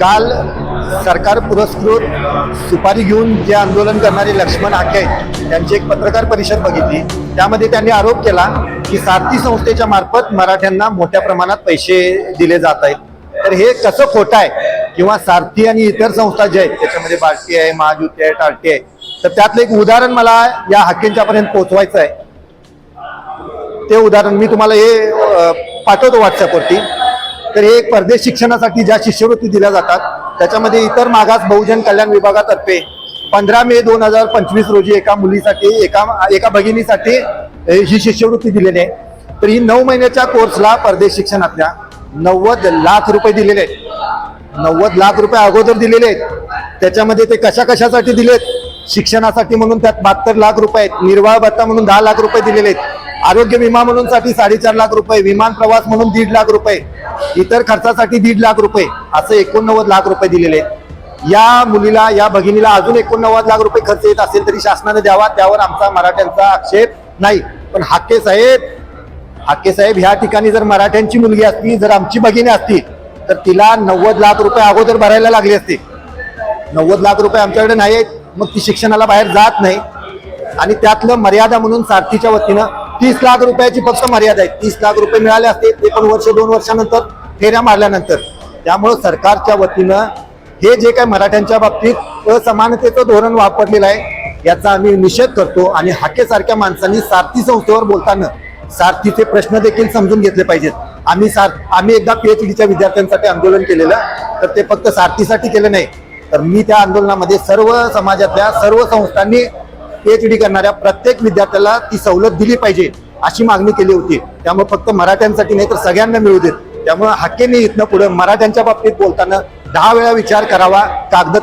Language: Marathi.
काल सरकार पुरस्कृत सुपारी घेऊन जे आंदोलन करणारे लक्ष्मण हाके आहेत त्यांची एक पत्रकार परिषद बघितली. त्यामध्ये त्यांनी आरोप केला की सारथी संस्थेच्या मार्फत मराठ्यांना मोठ्या प्रमाणात पैसे दिले जात आहेत. तर हे कसं खोटं आहे? किंवा सारथी आणि इतर संस्था ज्या आहेत त्याच्यामध्ये बार्टी आहे महाजुती आहे टाळटी आहे. तर त्यातलं एक उदाहरण मला या हाकेंच्या पर्यंत पोहोचवायचं आहे. ते उदाहरण मी तुम्हाला हे पाठवतो व्हॉट्सअपवरती तर हे परदेश शिक्षणासाठी ज्या शिष्यवृत्ती दिल्या जातात त्याच्यामध्ये इतर मागास बहुजन कल्याण विभागातर्फे पंधरा मे दोन हजार पंचवीस रोजी एका मुलीसाठी एका एका भगिनीसाठी ही शिष्यवृत्ती दिलेली आहे. तर ही नऊ महिन्याच्या कोर्सला परदेश शिक्षणातल्या नव्वद लाख रुपये दिलेले आहेत. नव्वद लाख रुपये अगोदर दिलेले आहेत. त्याच्यामध्ये ते कशा कशासाठी दिलेत? शिक्षणासाठी म्हणून त्यात बहात्तर लाख रुपये आहेत. निर्वाह भत्ता म्हणून दहा लाख रुपये दिलेले आहेत. आरोग्य विमा म्हणून साठी साडेचार लाख रुपये विमान प्रवास म्हणून दीड लाख रुपये इतर खर्चासाठी दीड लाख रुपये असं एकोणनव्वद लाख रुपये दिलेले या मुलीला या भगिनीला अजून एकोणनव्वद लाख रुपये खर्च येत असेल तरी शासनाने द्यावा त्यावर आमचा मराठ्यांचा आक्षेप नाही. पण हाके साहेब हाके साहेब ह्या ठिकाणी जर मराठ्यांची मुलगी असती जर आमची भगिनी असती तर तिला नव्वद लाख रुपये अगोदर भरायला लागले असते. नव्वद लाख रुपये आमच्याकडे नाही आहेत मग ती शिक्षणाला बाहेर जात नाही. आणि त्यातलं मर्यादा म्हणून सारथीच्या वतीनं तीस लाख रुपयाची फक्त मर्यादा आहे. तीस लाख रुपये मिळाले असते ते पण वर्ष दोन वर्षानंतर फेऱ्या मारल्यानंतर. त्यामुळं सरकारच्या वतीनं हे जे काही मराठ्यांच्या बाबतीत असमानतेचं धोरण वापरलेलं आहे याचा आम्ही निषेध करतो आणि हाकेसारख्या माणसांनी सारथी संस्थेवर बोलताना सारथीचे प्रश्न देखील समजून घेतले पाहिजेत. आम्ही सार आम्ही एकदा पी एच डीच्या विद्यार्थ्यांसाठी आंदोलन केलेलं तर ते फक्त सारथीसाठी केलं नाही. तर मी त्या आंदोलनामध्ये सर्व समाजातल्या सर्व संस्थांनी पीएचडी करणाऱ्या प्रत्येक विद्यार्थ्याला ती सवलत दिली पाहिजे अशी मागणी केली होती. त्यामुळे फक्त मराठ्यांसाठी नाही तर सगळ्यांना मिळू देत. त्यामुळे हाकेने इथनं पुढे मराठ्यांच्या बाबतीत बोलताना दहा वेळा विचार करावा कागद